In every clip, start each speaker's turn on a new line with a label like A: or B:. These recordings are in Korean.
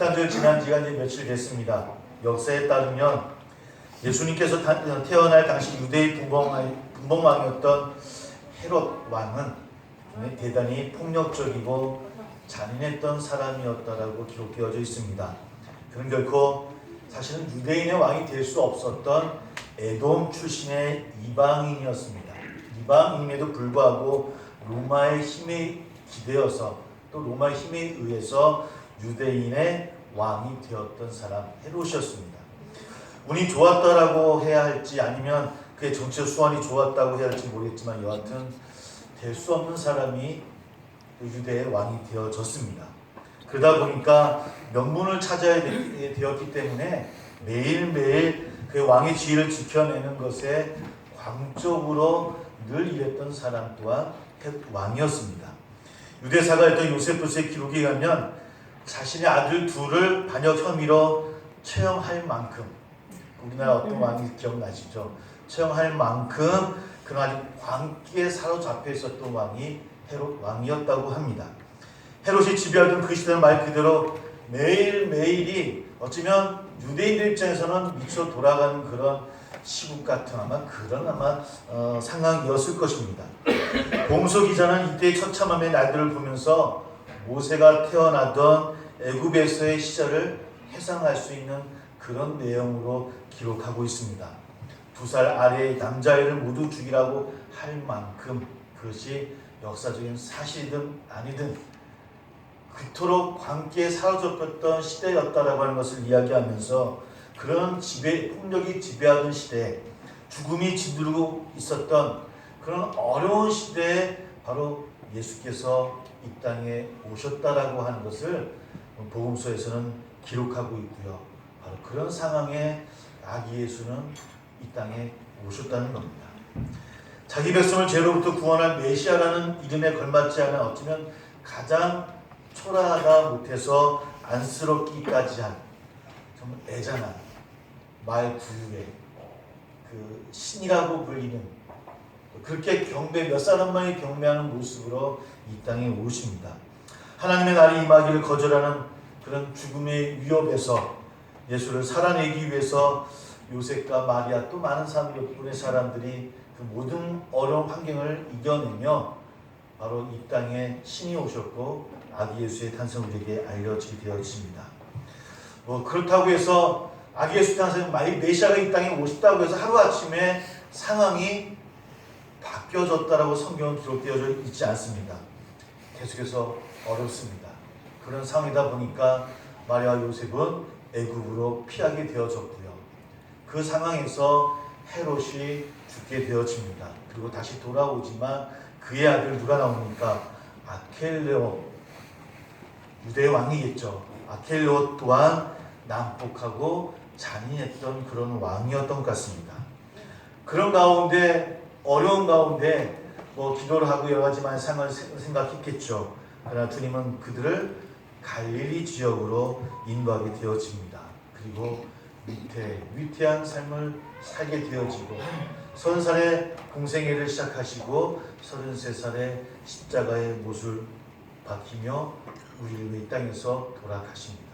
A: 성탄절 지난 지가 이제 며칠 됐습니다. 역사에 따르면 예수님께서 다- 태어날 당시 유대의 분봉왕- 분봉왕이었던 헤롯 왕은 대단히 폭력적이고 잔인했던 사람이었다라고 기록되어져 있습니다. 그는 결코 사실은 유대인의 왕이 될 수 없었던 에돔 출신의 이방인이었습니다. 이방인임에도 불구하고 로마의 힘에 기대어서 또 로마의 힘에 의해서 유대인의 왕이 되었던 사람 헤롯이었습니다. 운이 좋았다라고 해야 할지 아니면 그의 정치적 수완이 좋았다고 해야 할지 모르겠지만 여하튼 될 수 없는 사람이 그 유대의 왕이 되어졌습니다. 그러다 보니까 명분을 찾아야 되- 되었기 때문에 매일매일 그 왕의 지위를 지켜내는 것에 광적으로 늘 일했던 사람 또한 왕이었습니다. 유대사가였던 요세푸스의 기록에 가면 자신의 아들 둘을 반역 혐의로 처형할 만큼 우리나라 어떤 왕이 기억나시죠? 처형할 만큼 그는 아주 광기에 사로잡혀 있었던 왕이 헤롯 왕이었다고 합니다. 헤롯이 지배하던 그 시대는 말 그대로 매일매일이 어쩌면 유대인들 입장에서는 미쳐 돌아가는 그런 시국 같은 아마 그런 아마 어, 상황이었을 것입니다. 공소 기자는 이때 처참함의 날들을 보면서 모세가 태어나던 애굽에서의 시절을 회상할 수 있는 그런 내용으로 기록하고 있습니다. 두 살 아래의 남자애를 모두 죽이라고 할 만큼 그것이 역사적인 사실이든 아니든 그토록 광기에 사로잡혔던 시대였다라고 하는 것을 이야기하면서 그런 지배 폭력이 지배하던 시대, 죽음이 짓누르고 있었던 그런 어려운 시대에 바로 예수께서 이 땅에 오셨다라고 하는 것을 복음서에서는 기록하고 있고요. 바로 그런 상황에 아기 예수는 이 땅에 오셨다는 겁니다. 자기 백성을 죄로부터 구원할 메시아라는 이름에 걸맞지 않아 어쩌면 가장 초라하다 못해서 안쓰럽기까지 한 정말 애잔한 말 부유의 그 신이라고 불리는 그렇게 경배 몇 사람만이 경배하는 모습으로 이 땅에 오십니다. 하나님의 날이 임하기를 거절하는 그런 죽음의 위협에서 예수를 살아내기 위해서 요셉과 마리아 또 많은 사람 몇 분의 사람들이 그 모든 어려운 환경을 이겨내며 바로 이 땅에 신이 오셨고 아기 예수의 탄생을 우리에게 알려지게 되어 있습니다. 뭐 그렇다고 해서 아기 예수 탄생 마이 메시아가 이 땅에 오셨다고 해서 하루 아침에 상황이 바뀌어졌다라고 성경은 기록되어 있지 않습니다. 계속해서 어렵습니다. 그런 상황이다 보니까 마리아 요셉은 애굽으로 피하게 되어졌고요. 그 상황에서 헤롯이 죽게 되어집니다. 그리고 다시 돌아오지만 그의 아들 누가 나옵니까? 아켈레오 유대 왕이겠죠. 아켈레오 또한 난폭하고 잔인했던 그런 왕이었던 것 같습니다. 그런 가운데 어려운 가운데 뭐 기도를 하고 여러 가지 많은 상을 생각했겠죠. 그러나 주님은 그들을 갈릴리 지역으로 인도하게 되어집니다. 그리고 위태, 위태한 삶을 살게 되어지고 살에 공생애를 시작하시고 서른세 살에 십자가의 못을 박히며 우리를 이 땅에서 돌아가십니다.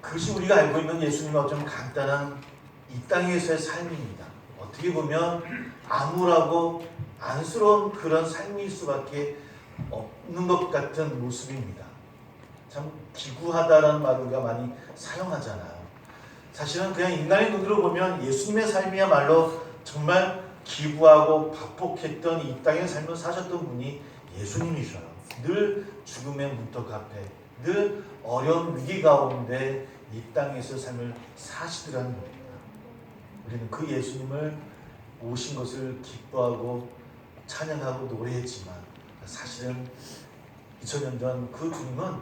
A: 그것이 우리가 알고 있는 예수님의 어쩜 간단한 이 땅에서의 삶입니다. 어떻게 보면 암울하고 안쓰러운 그런 삶일 수밖에 없는 것 같은 모습입니다. 참 기구하다라는 말을 우리가 많이 사용하잖아요. 사실은 그냥 인간의 눈으로 보면 예수님의 삶이야말로 정말 기구하고 박복했던 이 땅의 삶을 사셨던 분이 예수님이셔요. 늘 죽음의 문턱 앞에, 늘 어려운 위기 가운데 이 땅에서 삶을 사시더라는 겁니다. 우리는 그 예수님을 오신 것을 기뻐하고 찬양하고 노래했지만 사실은 2000년 전 그 주님은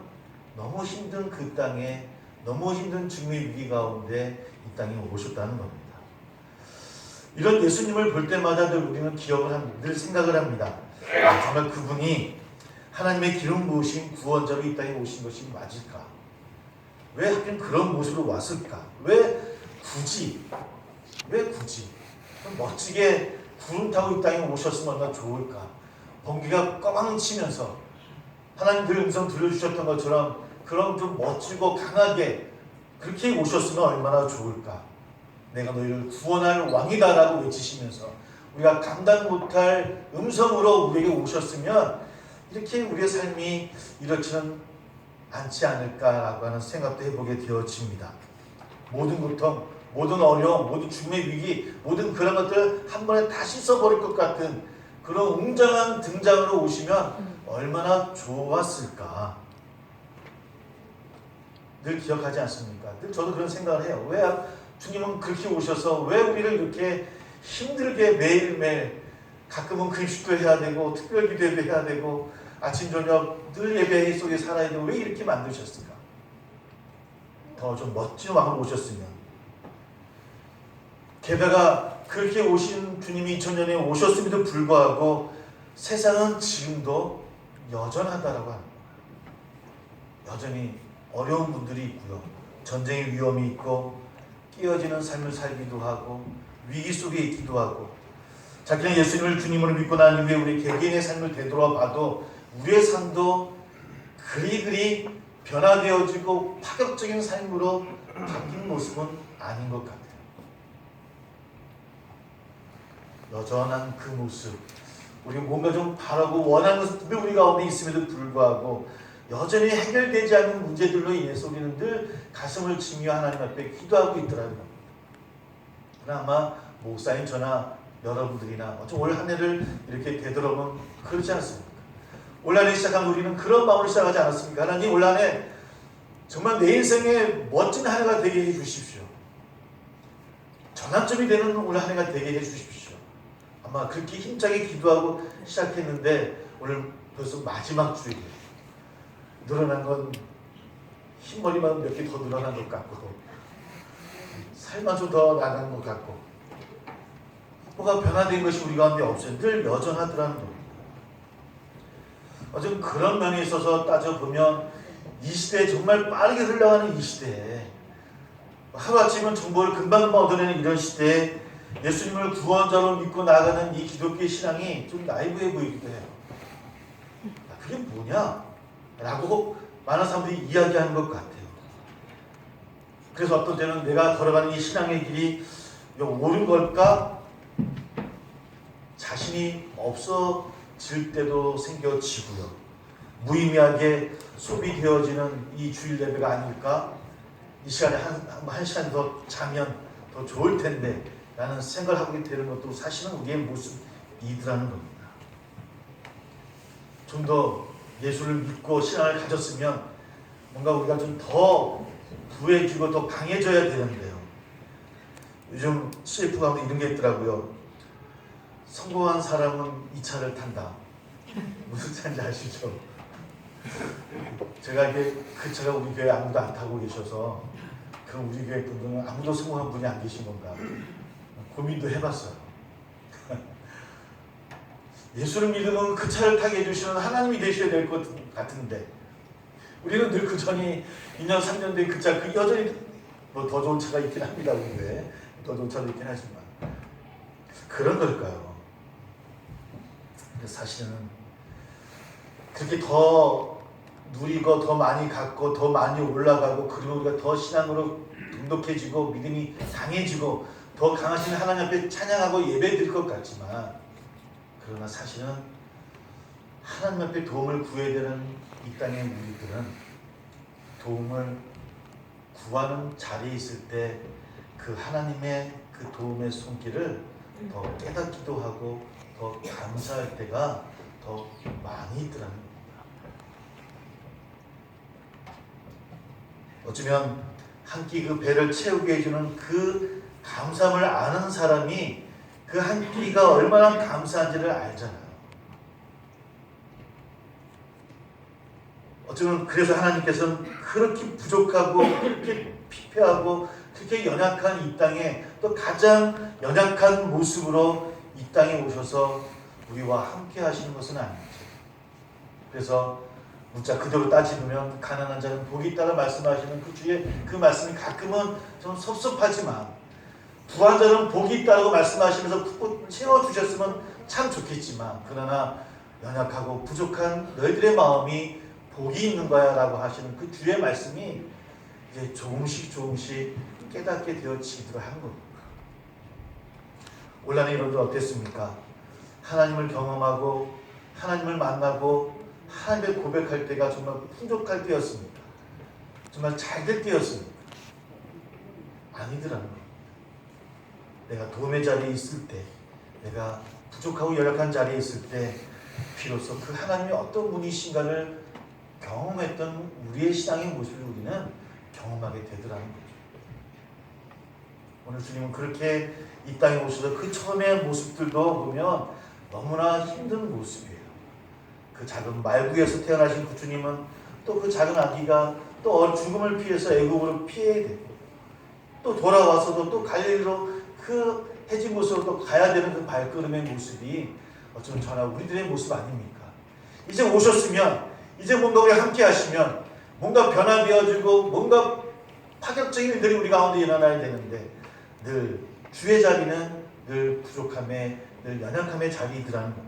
A: 너무 힘든 그 땅에 너무 힘든 죽음의 위기 가운데 이 땅에 오셨다는 겁니다. 이런 예수님을 볼 때마다 늘 우리는 기억을 합니다. 늘 생각을 합니다. 아, 정말 그분이 하나님의 기름 부으신 구원자로 이 땅에 오신 것이 맞을까? 왜 하필 그런 모습으로 왔을까? 왜 굳이? 왜 굳이? 멋지게 구름 타고 이 땅에 오셨으면 얼마나 좋을까? 번개가 꽝 치면서 하나님 그 음성 들려주셨던 것처럼 그런 좀 멋지고 강하게 그렇게 오셨으면 얼마나 좋을까. 내가 너희를 구원할 왕이다라고 외치시면서 우리가 감당 못할 음성으로 우리에게 오셨으면 이렇게 우리의 삶이 이렇지는 않지 않을까라고 하는 생각도 해보게 되어집니다. 모든 고통, 모든 어려움, 모든 죽음의 위기, 모든 그런 것들 한 번에 다 씻어버릴 것 같은 그런 웅장한 등장으로 오시면 얼마나 좋았을까. 늘 기억하지 않습니까? 늘 저도 그런 생각을 해요. 왜 주님은 그렇게 오셔서 왜 우리를 이렇게 힘들게 매일매일 가끔은 금식도 해야 되고 특별 기도도 해야 되고 아침 저녁 늘 예배 속에 살아야 되고 왜 이렇게 만드셨을까? 더 좀 멋진 왕으로 오셨으면 게다가 그렇게 오신 주님이 2000년에 오셨음에도 불구하고 세상은 지금도 여전하다라고 합니다. 여전히 어려운 분들이 있고요. 전쟁의 위험이 있고 끼어지는 삶을 살기도 하고 위기 속에 있기도 하고 자기는 예수님을 주님으로 믿고 난 이후에 우리 개개인의 삶을 되돌아 봐도 우리의 삶도 그리 그리 변화되어지고 파격적인 삶으로 바뀐 모습은 아닌 것 같아요. 여전한 그 모습, 우리 뭔가 좀 바라고 원하는 것들이 우리 가운데 있음에도 불구하고 여전히 해결되지 않는 문제들로 인해서 우리는 늘 가슴을 치며 하나님 앞에 기도하고 있더라고요. 그러나 아마 목사님 저나 여러분들이나 어쩜 올 한 해를 이렇게 되돌아보면 그렇지 않습니까? 올 한해 시작한 우리는 그런 마음으로 시작하지 않았습니까? 하나님 올 한 해 정말 내 인생에 멋진 한 해가 되게 해 주십시오. 전환점이 되는 올 한 해가 되게 해 주십시오. 아마 그렇게 힘차게 기도하고 시작했는데 오늘 벌써 마지막 주일이에요. 늘어난 건 흰머리만 몇 개 더 늘어난 것 같고 좀더 나간 것 같고 뭐가 변화된 것이 우리 가운데 없어요. 늘 여전하더라는 겁니다. 어쨌든 그런 면에 있어서 따져보면 이 시대에 정말 빠르게 흘러가는 이 시대에 하루아침에 정보를 금방금방 얻어내는 이런 시대에 예수님을 구원자로 믿고 나가는 이 기독교의 신앙이 좀 나이브해 보이기도 해요. 아, 그게 뭐냐? 라고 많은 사람들이 이야기하는 것 같아요. 그래서 어떤 때는 내가 걸어가는 이 신앙의 길이 옳은 걸까? 자신이 없어질 때도 생겨지고요. 무의미하게 소비되어지는 이 주일 예배가 아닐까? 이 시간에 한, 한 시간 더 자면 더 좋을 텐데 라는 생각을 하게 되는 것도 사실은 우리의 모습이더라는 겁니다. 좀 더 예수를 믿고 신앙을 가졌으면 뭔가 우리가 좀 더 부해지고 더 강해져야 되는데요. 요즘 CF 가운데 이런 게 있더라고요. 성공한 사람은 이 차를 탄다. 무슨 차인지 아시죠? 제가 이게 그 차가 우리 교회 아무도 안 타고 계셔서 그럼 우리 교회 분들은 아무도 성공한 분이 안 계신 건가 고민도 해봤어요. 예수를 믿으면 그 차를 타게 해주시는 하나님이 되셔야 될 것 같은데 우리는 늘 그 전이 2년 3년 된그차 그 여전히 뭐 더 좋은 차가 있긴 합니다 교회에 더 좋은 차도 있긴 하지만 그런 걸까요? 근데 사실은 그렇게 더 누리고 더 많이 갖고 더 많이 올라가고 그리고 우리가 더 신앙으로 돈독해지고 믿음이 강해지고 더 강하신 하나님 앞에 찬양하고 예배 드릴 것 같지만 그러나 사실은 하나님 앞에 도움을 구해야 되는 이 땅의 우리들은 도움을 구하는 자리에 있을 때 그 하나님의 그 도움의 손길을 더 깨닫기도 하고 더 감사할 때가 더 많이 있더라는 겁니다. 어쩌면 한 끼 그 배를 채우게 해주는 그 감사함을 아는 사람이 그 한 끼가 얼마나 감사한지를 알잖아요. 어쩌면 그래서 하나님께서는 그렇게 부족하고 그렇게 피폐하고 그렇게 연약한 이 땅에 또 가장 연약한 모습으로 이 땅에 오셔서 우리와 함께 하시는 것은 아니죠. 그래서 문자 그대로 따지면 가난한 자는 복이 있다가 말씀하시는 그 주의 그 말씀이 가끔은 좀 섭섭하지만 부한 자는 복이 있다고 말씀하시면서 푹 채워주셨으면 참 좋겠지만 그러나 연약하고 부족한 너희들의 마음이 복이 있는 거야 라고 하시는 그 주의 말씀이 이제 조금씩 조금씩 깨닫게 되어지기로 한 겁니다. 올한해 여러분들 어땠습니까? 하나님을 경험하고 하나님을 만나고 하나님을 고백할 때가 정말 풍족할 때였습니까? 정말 잘 될 때였습니까? 아니더라는 거예요. 내가 도움의 자리에 있을 때, 내가 부족하고 열악한 자리에 있을 때, 비로소 그 하나님이 어떤 분이신가를 경험했던 우리의 신앙의 모습을 우리는 경험하게 되더라는 거죠. 오늘 주님은 그렇게 이 땅에 오셔서 그 처음의 모습들도 보면 너무나 힘든 모습이에요. 그 작은 말구에서 태어나신 그 주님은 또 그 작은 아기가 또 죽음을 피해서 애국으로 피해야 되고 또 돌아와서도 또 갈릴리로 그 해진 곳으로 또 가야 되는 그 발걸음의 모습이 어쩌면 저나 우리들의 모습 아닙니까? 이제 오셨으면 이제 뭔가 우리 함께 하시면 뭔가 변화되어지고 뭔가 파격적인 일들이 우리 가운데 일어나야 되는데 늘 주의 자리는 늘 부족함에 늘 연약함의 자리이더라는.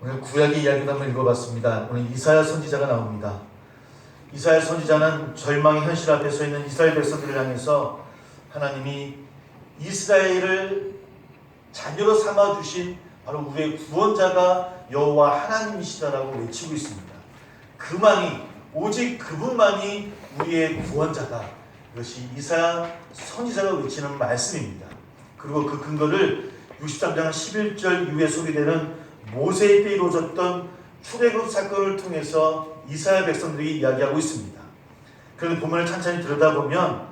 A: 오늘 구약의 이야기를 한번 읽어봤습니다. 오늘 이사야 선지자가 나옵니다. 이사야 선지자는 절망의 현실 앞에 서 있는 이스라엘 백성들을 향해서 하나님이 이스라엘을 자녀로 삼아 주신 바로 우리의 구원자가 여호와 하나님이시다라고 외치고 있습니다. 그만이 오직 그분만이 우리의 구원자다. 이것이 이사야 선지자가 외치는 말씀입니다. 그리고 그 근거를 63장 11절 이후에 소개되는 모세의 때 이루어졌던 출애굽 사건을 통해서 이스라엘 백성들이 이야기하고 있습니다. 그런데 본문을 찬찬히 들여다보면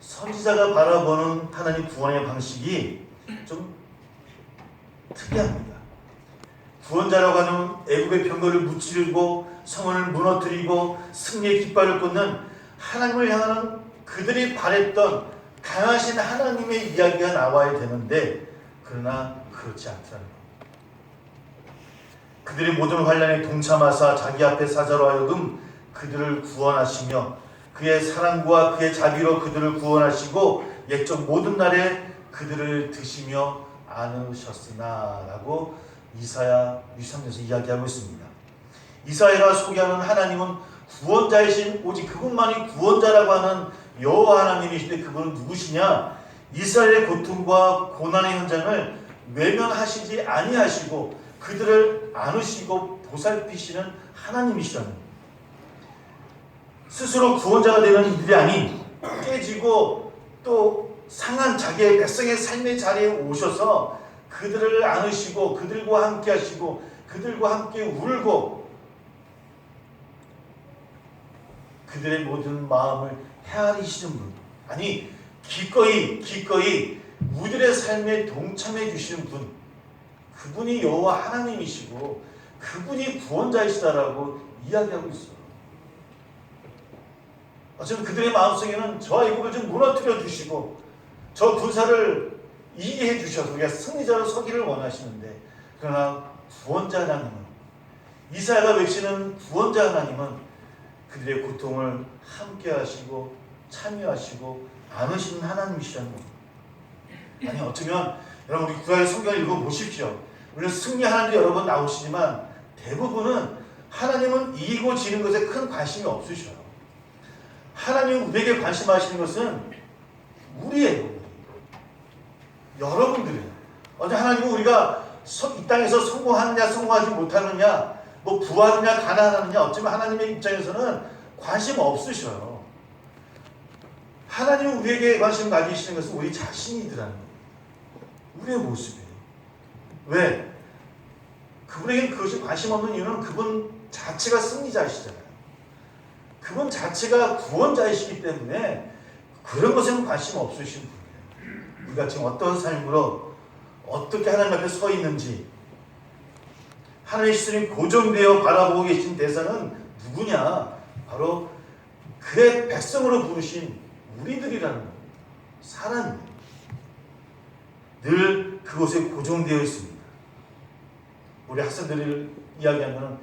A: 선지자가 바라보는 하나님 구원의 방식이 좀 특이합니다. 구원자라고 하는 애국의 병거를 무찌르고 성을 무너뜨리고 승리의 깃발을 꽂는 하나님을 향하는 그들이 바랬던 강하신 하나님의 이야기가 나와야 되는데 그러나 그렇지 않더라는 것. 그들의 모든 환란에 동참하사 자기 앞에 사자로 하여금 그들을 구원하시며 그의 사랑과 그의 자비로 그들을 구원하시고 옛적 모든 날에 그들을 드시며 안으셨으나라고 이사야 63에서 이야기하고 있습니다. 이사야가 소개하는 하나님은 구원자이신 오직 그분만이 구원자라고 하는 여호와 하나님이신데 그분은 누구시냐? 이스라엘의 고통과 고난의 현장을 외면하시지 아니하시고 그들을 안으시고 보살피시는 하나님이시라는. 스스로 구원자가 되는 이들이 아닌 깨지고 또 상한 자기의 백성의 삶의 자리에 오셔서 그들을 안으시고 그들과 함께 하시고 그들과 함께 울고 그들의 모든 마음을 헤아리시는 분 아니 기꺼이 기꺼이 우리들의 삶에 동참해 주시는 분 그분이 여호와 하나님이시고 그분이 구원자이시다라고 이야기하고 있어요. 어쩌면 그들의 마음속에는 저 애국을 좀 무너뜨려 주시고 저 군사를 이기해 주셔서 우리가 승리자로 서기를 원하시는데 그러나 구원자 하나님은 이사야가 외치는 구원자 하나님은 그들의 고통을 함께 하시고 참여하시고 안으시는 하나님이시라는 겁니다. 아니 어쩌면 여러분 우리 구약 성경을 읽어 보십시오. 우리는 승리하는 데 여러 번 나오시지만 대부분은 하나님은 이기고 지는 것에 큰 관심이 없으셔요. 하나님 우리에게 관심하시는 것은 우리예요. 여러분들이에요. 어제 하나님은 우리가 이 땅에서 성공하느냐 성공하지 못하느냐 뭐 부하느냐 가난하느냐 어쩌면 하나님의 입장에서는 관심 없으셔요. 하나님은 우리에게 관심 가지시는 것은 우리 자신이더라는 거예요. 우리의 모습이에요. 왜? 그분에게 그것이 관심 없는 이유는 그분 자체가 승리자이시잖아요. 그분 자체가 구원자이시기 때문에 그런 것에는 관심 없으신 분이에요. 우리가 지금 어떤 삶으로 어떻게 하나님 앞에 서 있는지 하나님의 시선이 고정되어 바라보고 계신 대상은 누구냐? 바로 그의 백성으로 부르신 우리들이라는. 사람이에요. 늘 그곳에 고정되어 있습니다. 우리 학생들을 이야기하면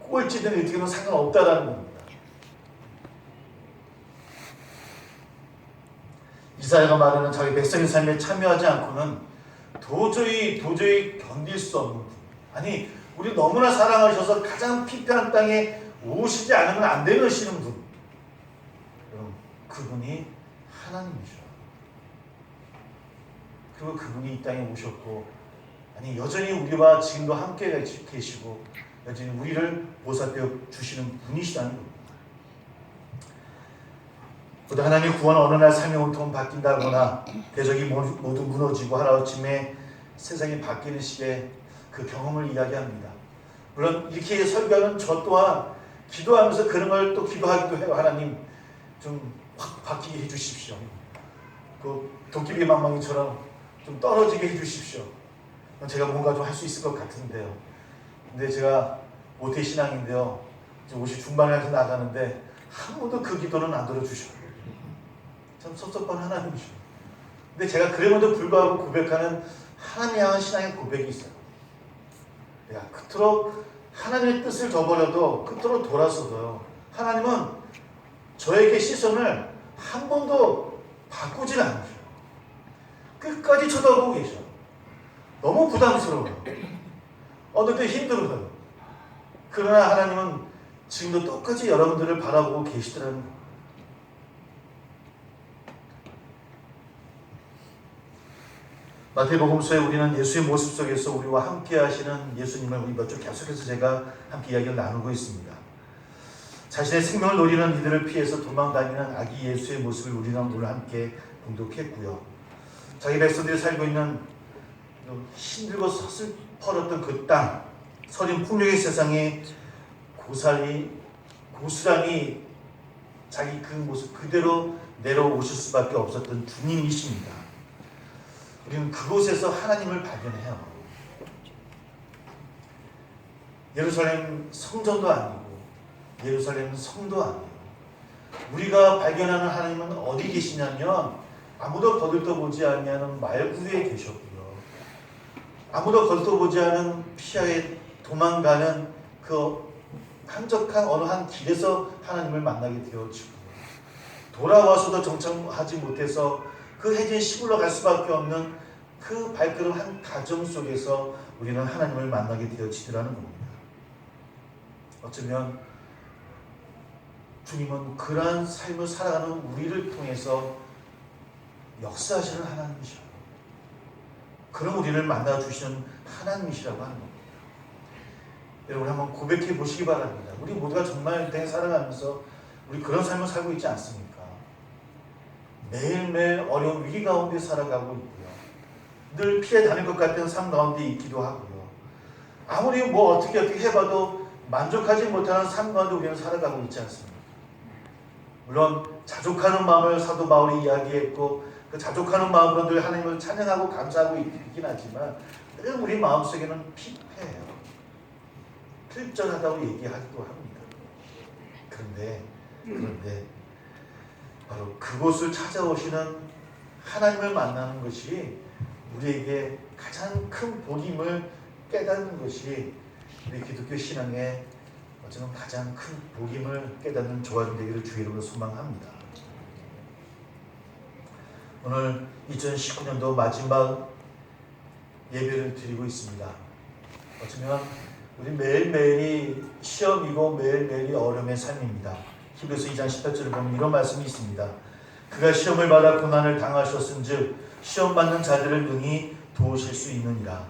A: 꼴찌든 어떻게든 상관없다라는 겁니다. 이사야가 말하는 자기 백성의 삶에 참여하지 않고는 도저히 도저히 견딜 수 없는 분. 아니 우리 너무나 사랑하셔서 가장 피폐한 땅에 오시지 않으면 안 되시는 분. 여러분, 그분이 하나님이죠. 그리고 그분이 이 땅에 오셨고, 아니 여전히 우리와 지금도 함께 계시고, 여전히 우리를 보살펴 주시는 분이시다는 겁 또 하나님의 구원 어느 날 삶의 온통 바뀐다거나 대적이 모두 무너지고 하루아침에 세상이 바뀌는 시기에 그 경험을 이야기합니다. 물론 이렇게 설교하는 저 또한 기도하면서 그런 걸 또 기도하기도 해요. 하나님 좀 확 바뀌게 해주십시오. 그 도깨비 망망이처럼 좀 떨어지게 해주십시오. 제가 뭔가 좀 할 수 있을 것 같은데요. 근데 제가 모태 신앙인데요. 이제 50 중반에서 나가는데 한 번도 그 기도는 안 들어주셔. 참 섭섭한 하나님이죠. 근데 제가 그럼에도 불구하고 고백하는 하나님 향한 신앙의 고백이 있어요. 내가 그토록 하나님의 뜻을 저버려도 그토록 돌아서도요. 하나님은 저에게 시선을 한 번도 바꾸질 않으셔. 끝까지 쳐다보고 계셔. 너무 부담스러워요. 어느 때 힘들어요. 그러나 하나님은 지금도 똑같이 여러분들을 바라보고 계시더라는 거예요. 마태복음서에 우리는 예수의 모습 속에서 우리와 함께 하시는 예수님을 우리 몇주 계속해서 제가 함께 이야기를 나누고 있습니다. 자신의 생명을 노리는 이들을 피해서 도망다니는 아기 예수의 모습을 우리는 오늘 함께 공독했고요. 자기 백성들이 살고 있는 힘들고 서슬퍼졌던 그 땅, 서린 풍력의 세상에 고살이 고스란히 자기 그 모습 그대로 내려오실 수밖에 없었던 주님이십니다. 우리는 그곳에서 하나님을 발견해요. 예루살렘 성전도 아니고 예루살렘 성도 아니에요. 우리가 발견하는 하나님은 어디 계시냐면 아무도 거들떠보지 않는 말구에 계셨고요. 아무도 거들떠보지 않은 피하에 도망가는 그 한적한 어느 한 길에서 하나님을 만나게 되어지고 돌아와서도 정착하지 못해서 그 해진 시골로 갈 수밖에 없는 그 발걸음 한 가정 속에서 우리는 하나님을 만나게 되어지더라는 겁니다. 어쩌면 주님은 그러한 삶을 살아가는 우리를 통해서 역사하시는 하나님이셔요. 그런 우리를 만나 주시는 하나님이시라고 하는 겁니다. 여러분 한번 고백해 보시기 바랍니다. 우리 모두가 정말 내 살아가면서 우리 그런 삶을 살고 있지 않습니까? 매일매일 어려운 위기 가운데 살아가고 있고요. 늘 피해 다닐 것 같은 삶 가운데 있기도 하고요. 아무리 뭐 어떻게 어떻게 해봐도 만족하지 못하는 삶 가운데 우리는 살아가고 있지 않습니까? 물론 자족하는 마음을 사도 바울이 이야기했고 그 자족하는 마음으로 늘 하나님을 찬양하고 감사하고 있긴 하지만 늘 우리 마음속에는 피폐해요. 필전하다고 얘기하기도 합니다. 그런데 그런데 바로 그곳을 찾아오시는 하나님을 만나는 것이 우리에게 가장 큰 복임을 깨닫는 것이 우리 기독교 신앙의 어쩌면 가장 큰 복임을 깨닫는 조화좀 되기를 주의 이름으로 소망합니다. 오늘 2019년도 마지막 예배를 드리고 있습니다. 어쩌면 우리 매일매일이 시험이고 매일매일이 어려움의 삶입니다. 히브리서 2장 18절을 보면 이런 말씀이 있습니다. 그가 시험을 받아 고난을 당하셨은즉 시험 받는 자들을 능히 도우실 수 있느니라.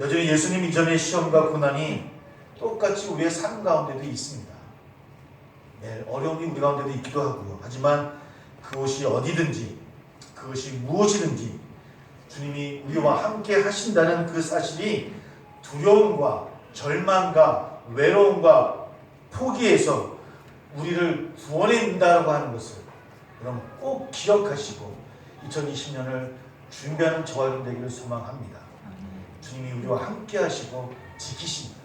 A: 여전히 예수님 이전의 시험과 고난이 똑같이 우리의 삶 가운데도 있습니다. 네, 어려움이 우리 가운데도 있기도 하고요. 하지만 그것이 어디든지 그것이 무엇이든지 주님이 우리와 함께 하신다는 그 사실이 두려움과 절망과 외로움과 포기에서 우리를 구원해준다고 하는 것을 그럼 꼭 기억하시고 2020년을 준비하는 저와 여러분 되기를 소망합니다. 주님이 우리와 함께 하시고 지키십니다.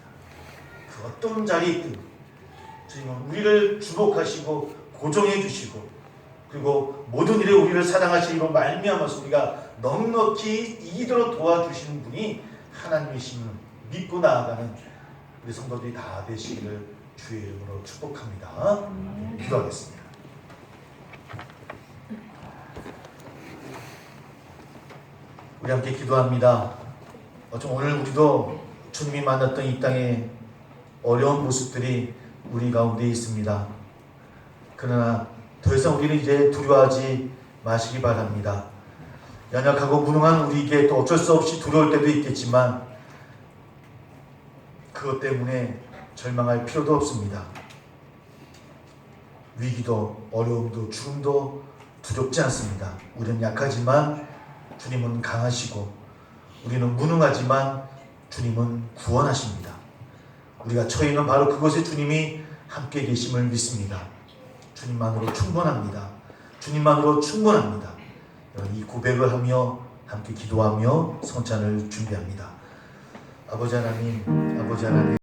A: 그 어떤 자리에 있든 주님은 우리를 주복하시고 고정해 주시고 그리고 모든 일에 우리를 사랑하시기로 말미암아서 우리가 넉넉히 이기도록 도와주시는 분이 하나님이심을 믿고 나아가는 우리 성도들이 다 되시기를 주의 이름으로 축복합니다. 기도하겠습니다. 우리 함께 기도합니다. 어쩜 오늘 우리도 주님이 만났던 이 땅의 어려운 모습들이 우리 가운데 있습니다. 그러나 더 이상 우리는 이제 두려워하지 마시기 바랍니다. 연약하고 무능한 우리에게 또 어쩔 수 없이 두려울 때도 있겠지만 그것 때문에 절망할 필요도 없습니다. 위기도 어려움도 죽음도 두렵지 않습니다. 우리는 약하지만 주님은 강하시고 우리는 무능하지만 주님은 구원하십니다. 우리가 처해 있는 바로 그곳에 주님이 함께 계심을 믿습니다. 주님만으로 충분합니다. 주님만으로 충분합니다. 이 고백을 하며 함께 기도하며 성찬을 준비합니다. 아버지 하나님, 아버지 하나님.